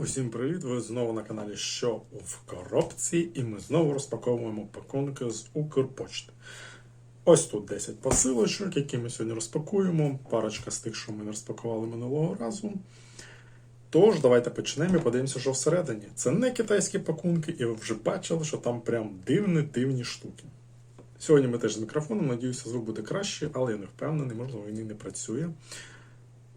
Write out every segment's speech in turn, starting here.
Усім привіт! Ви знову на каналі Що в коробці, і ми знову розпаковуємо пакунки з Укрпочти. Ось тут 10 посилочок, які ми сьогодні розпакуємо. Парочка з тих, що ми не розпакували минулого разу. Тож, давайте почнемо і подивимося, що всередині. Це не китайські пакунки, і ви вже бачили, що там прям дивні дивні штуки. Сьогодні ми теж з мікрофоном, надіюся, звук буде краще, але я не впевнений, можливо, він і не працює.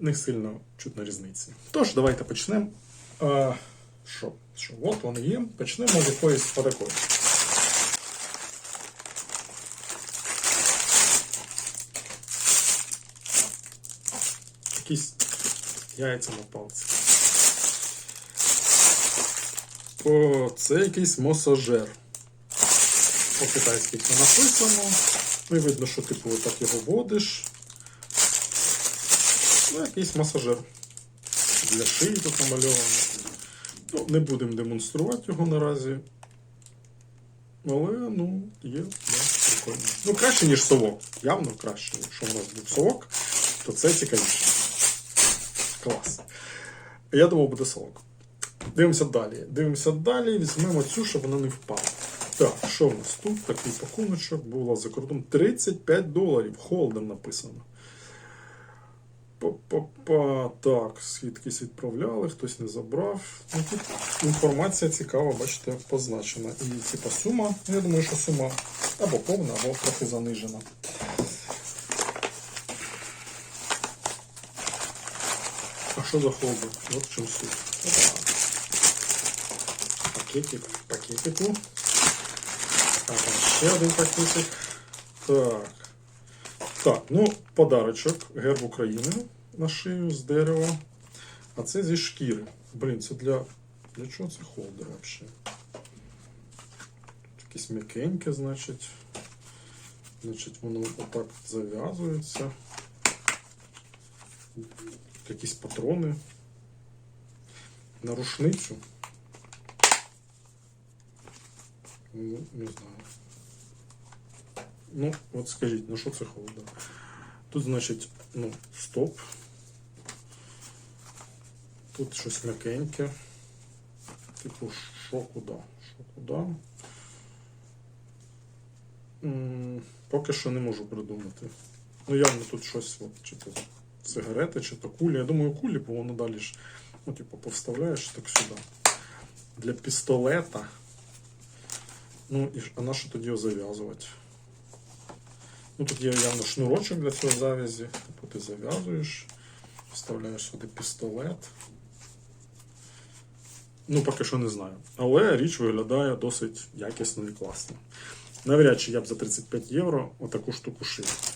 Не сильно чутно різниці. Тож, давайте почнемо. А, що? Що? От вони є. Почнемо з якоїсь отакої. Якісь яйця на палці. О, це якийсь масажер. По-китайськи це написано. Ну і видно, що типу отак його водиш. Ну, якийсь масажер. Для шиї тут намальовано. Ну, не будемо демонструвати його наразі. Але, ну, є, да, прикольно. Ну, краще, ніж совок. Явно краще. Якщо у нас був совок, то це цікавіше. Клас. Я думав, буде совок. Дивимося далі. Дивимося далі, візьмемо цю, щоб вона не впала. Так, що в нас тут? Такий пакуночок була за кордоном 35 доларів. Холдер написано. Па-па-па. Так, скидкись відправляли, хтось не забрав. Ну, тут інформація цікава, бачите, позначена. І типа сума. ну, Я думаю, що сума або повна, або трохи занижена. А що за холдер? От в чому суть. Пакетик, пакетику. А там ще один пакетик. Так. Так, ну, подарочок, герб України на шию з дерева. А це зі шкіри. Блін, це для. Для чого це холдер взагалі? Якесь м'якеньке, значить. Значить, воно отак зав'язується. Якісь патрони. На рушницю. Ну, не знаю. Ну, от скажіть, ну що це холодно? Тут, значить, ну, стоп. Тут щось м'якеньке. Типу, що куди? Що куди? Поки що не можу придумати. Ну, явно тут щось, от, чи то сигарети, чи то кулі. Я думаю, кулі, бо воно далі ж, ну, типу, повставляєш так сюди. Для пістолета. Ну, і а на що тоді його зав'язувати? Ну, тут є явно шнурочок для цього зав'язі. Типу ти зав'язуєш, вставляєш сюди пістолет. Ну, поки що не знаю. Але річ виглядає досить якісно і класно. Навряд чи я б за 35 євро отаку штуку шив.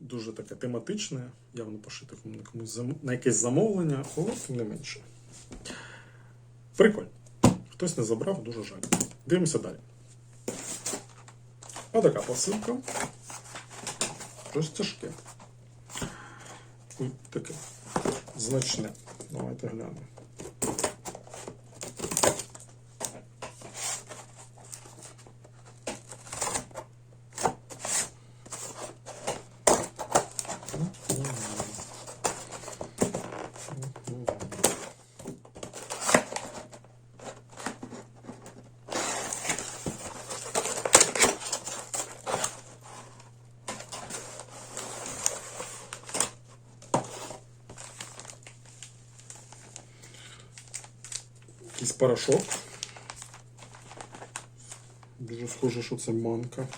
Дуже таке тематичне, явно пошите на комусь на якесь замовлення, але тим не менше. Прикольно. Хтось не забрав, дуже жаль. Дивимося далі. Отака посилка. Щось тяжке. Ой, таке значне. Давайте глянемо. Якийсь порошок. Дуже схоже, що це манка.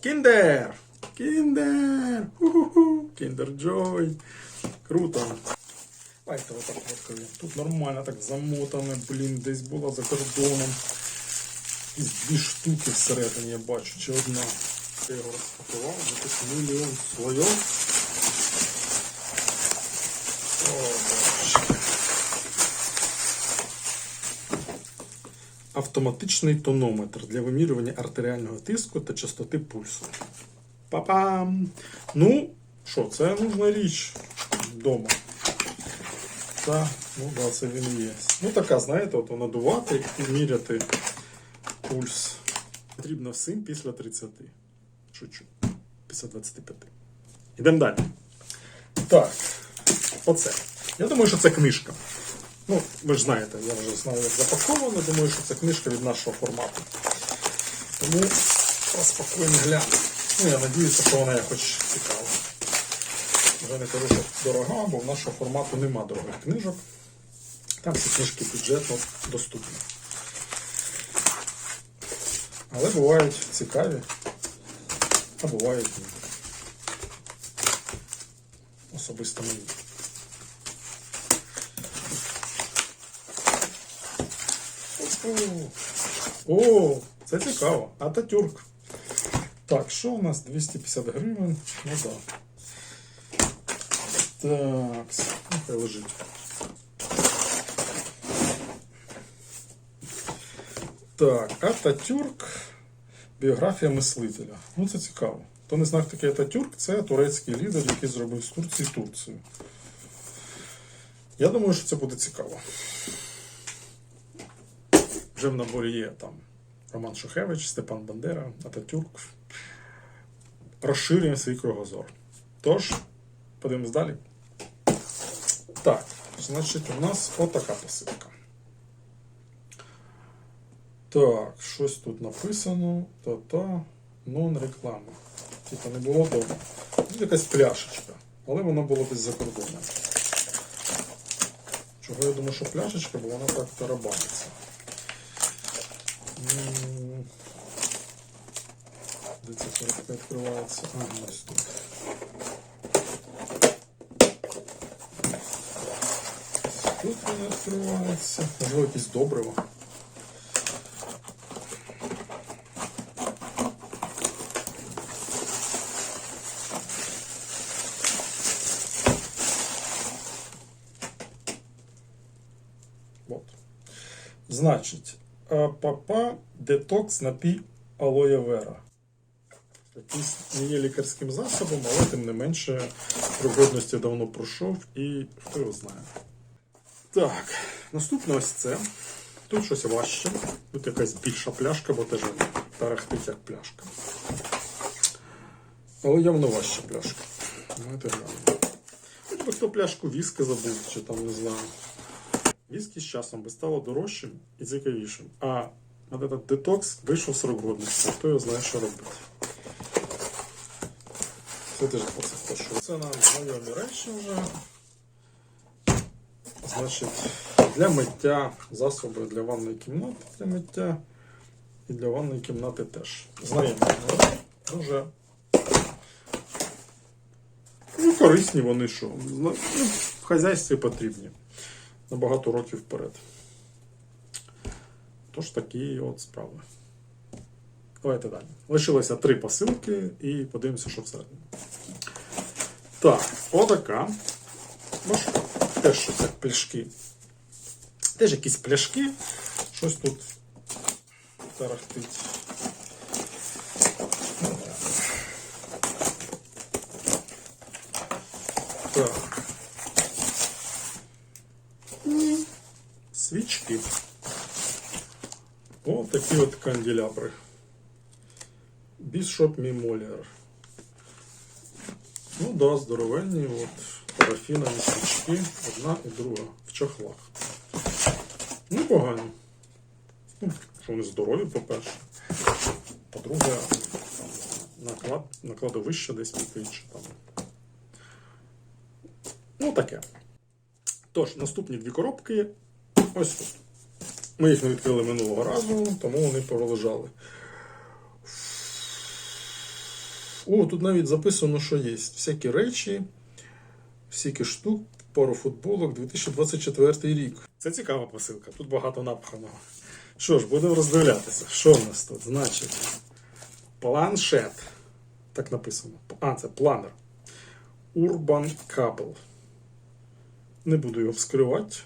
Кіндер! Кіндер! Кіндер Джой! Круто! Давайте отак фоткаю. Тут нормально так замотане, блін, десь була за кордоном. Якісь дві штуки всередині я бачу, чи одна. Я його розпакував, якийсь мільйон слойов. О, Автоматичний тонометр для вимірювання артеріального тиску та частоти пульсу. Па-пам! Ну, що, це нужна річ вдома. Та, ну да, це він і є. Ну така, знаєте, от надувати і міряти пульс. Потрібно всім після 30. Шучу. Після 25. Ідемо далі. Так, оце. Я думаю, що це книжка. Ну, ви ж знаєте, я вже знаю, як запаковано. Думаю, що це книжка від нашого формату. Тому розпакуємо глянемо. Ну, я надіюся, що вона якось цікава. Вже не кажу, що дорога, бо в нашого формату нема дорогих книжок. Там всі книжки бюджетно доступні. Але бувають цікаві, а бувають ні. Особисто мені. О, це цікаво. Ататюрк. Так, що у нас? 250 гривень. Ну так. Так, нехай лежить. Так, Ататюрк. Біографія мислителя. Ну, це цікаво. Хто не хто такий Ататюрк, це турецький лідер, який зробив з Турції Турцію. Я думаю, що це буде цікаво. Вже в наборі є там Роман Шухевич, Степан Бандера, Ататюрк. Розширюємо свій кругозор. Тож, подивимось далі. Так, значить, у нас отака посилка. Так, щось тут написано. Та-та. Нон реклама. Типа не було. Тут якась пляшечка. Але воно було десь за кордоном. Чого я думаю, що пляшечка, бо вона так тарабаниться. М, Де ця коробка відкривається? А, ось тут. Тут вона відкривається. Можливо, якесь добриво. Вот. Значить, Папа детокс напій алоє вера. Не є лікарським засобом, але тим не менше пригодності давно пройшов і хто його знає. Так, наступне ось це. Тут щось важче. Тут якась більша пляшка, бо теж тарахтить як пляшка. Але явно важча пляшка. Давайте глянемо. Хоч би хто пляшку віски забув, чи там не знаю. Віскі з часом би стало дорожчим і цікавішим. А от этот детокс вийшов срок годності. Хто його знає, що робити. Це теж що це нам знайомі речі вже. Значить, для миття засоби для ванної кімнати для миття. І для ванної кімнати теж. Знайомі. Дуже ну, корисні вони що. Ну, В хазяйстві потрібні на багато років вперед. Тож такі от справи. Давайте далі. Лишилося три посилки і подивимося, що всередині. Так, отака. Важка. Теж щось як пляшки. Теж якісь пляшки. Щось тут тарахтить. Так. Свічки. О, такі от канделябри. Бішоп Мімоліар. Ну да, здоровенні, от парафінові свічки, одна і друга в чохлах. Ну, погані. Ну, що вони здорові, по-перше. По-друге, наклад, накладовище десь чи там. Ну, таке. Тож, наступні дві коробки ось тут. Ми їх не відкрили минулого разу, тому вони пролежали. О, тут навіть записано, що є. Всякі речі, всякі штук, пару футболок, 2024 рік. Це цікава посилка, тут багато напханого. Що ж, будемо роздивлятися. Що в нас тут? Значить, планшет. Так написано. А, це планер. Urban Cable. Не буду його вскривати.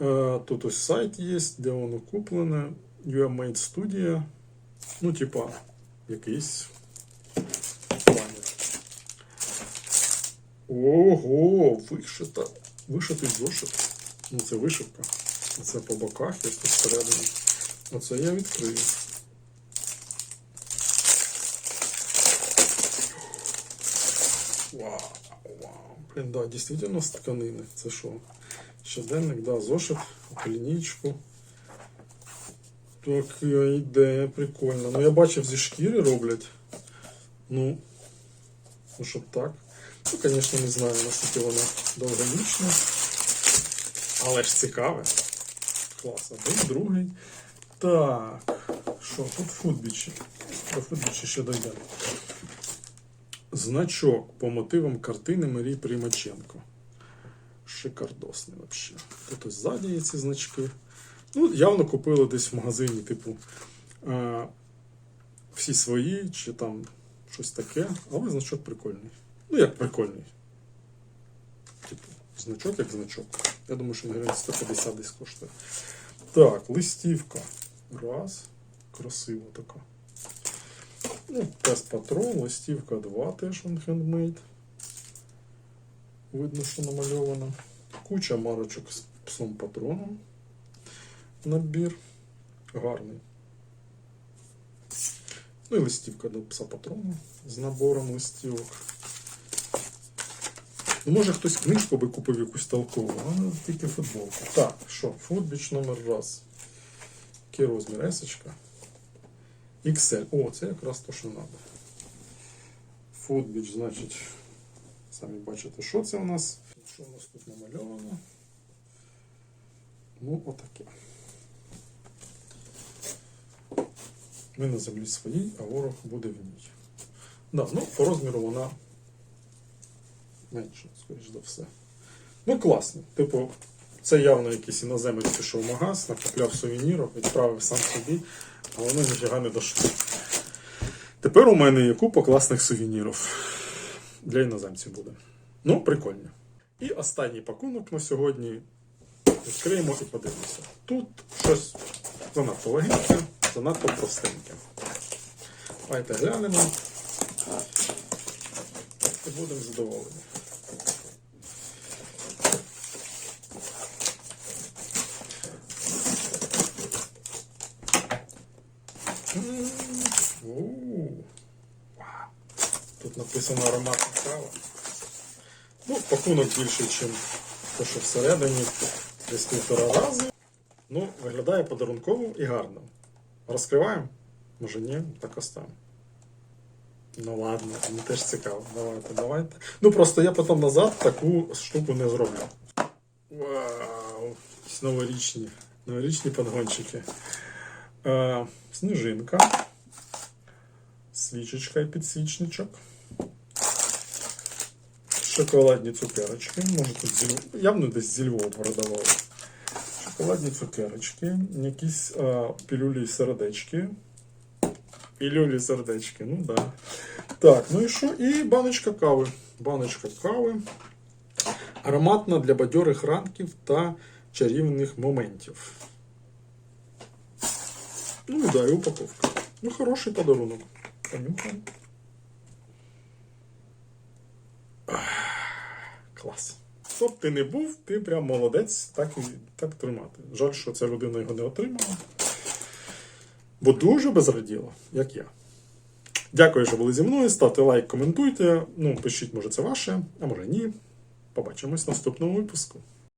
Е, Тут ось сайт є, де воно куплене. UMate Studio. Ну, типа, якийсь планер. Ого, вишита. Вишитий зошит. Ну, це вишивка. Це по боках, є тут всередині. Оце я відкрию. Вау, вау, Блін, да, дійсно з тканини. Це що? Щоденник, да, зошит, лінійку. Така ідея, прикольно. Ну я бачив зі шкіри роблять. Ну, ну щоб так. Ну, звісно, не знаю, наскільки воно довговічне. Але ж цікаве. Клас, один, другий. Так. Що, тут футбічі. До футбічі ще дійдемо. Значок по мотивам картини Марії Примаченко. Шикардосний взагалі. Тут ось ззаді є ці значки. Ну, явно купили десь в магазині, типу, е, всі свої, чи там щось таке, але значок прикольний. Ну, як прикольний. Типу, значок як значок. Я думаю, що на гривень 150 десь коштує. Так, листівка. Раз. Красиво така. Ну, тест патрон, листівка 2 теж он хендмейд. Видно, що намальовано. Куча марочок з псом патроном. Набір. Гарний. Ну і листівка до пса патрона з набором листівок. Ну, може хтось книжку би купив якусь толкову, а тільки футболку. Так, що, футбіч номер раз. Який розмір? Есочка. XL. О, це якраз то, що треба. Футбіч, значить, самі бачите, що це у нас. Що у нас тут намальовано? Ну, отаке. Ми на землі своїй, а ворог буде в ній. Да, ну, по розміру вона менше, скоріш за все. Ну, класно. Типу, це явно якийсь іноземець пішов в магаз, накупляв сувенірів, відправив сам собі, а воно ніфіга не дошло. Тепер у мене є купа класних сувенірів. Для іноземців буде. Ну, прикольно. І останній пакунок на сьогодні. Відкриємо і подивимося. Тут щось занадто легеньке, занадто простеньке. Давайте глянемо. І будемо задоволені. М, у, вау. Тут написано ароматна кава. Ну, пакунок більший, ніж те, що всередині, десь півтора рази. Ну, виглядає подарунково і гарно. Розкриваємо? Може ні, так оставимо. Ну ладно, мені теж цікаво. Давайте, давайте. Ну просто я потім назад таку штуку не зроблю. Вау! Новорічні. Новорічні подгончики. Е, сніжинка. Свічечка і підсвічничок. Шоколадні цукерочки. Може тут зі Львова- явно десь зі Львова продавали. Шоколадні цукерочки, якісь а, пілюлі і сердечки. Пілюлі сердечки, ну да. Так, ну і що? І баночка кави. Баночка кави. Ароматна для бадьорих ранків та чарівних моментів. Ну да, і упаковка. Ну, хороший подарунок. Понюхаємо. Клас. Б ти не був, ти прям молодець, так і так тримати. Жаль, що ця людина його не отримала. Бо дуже безраділо, як я. Дякую, що були зі мною. Ставте лайк, коментуйте. Ну, пишіть, може, це ваше, а може ні. Побачимось в наступному випуску.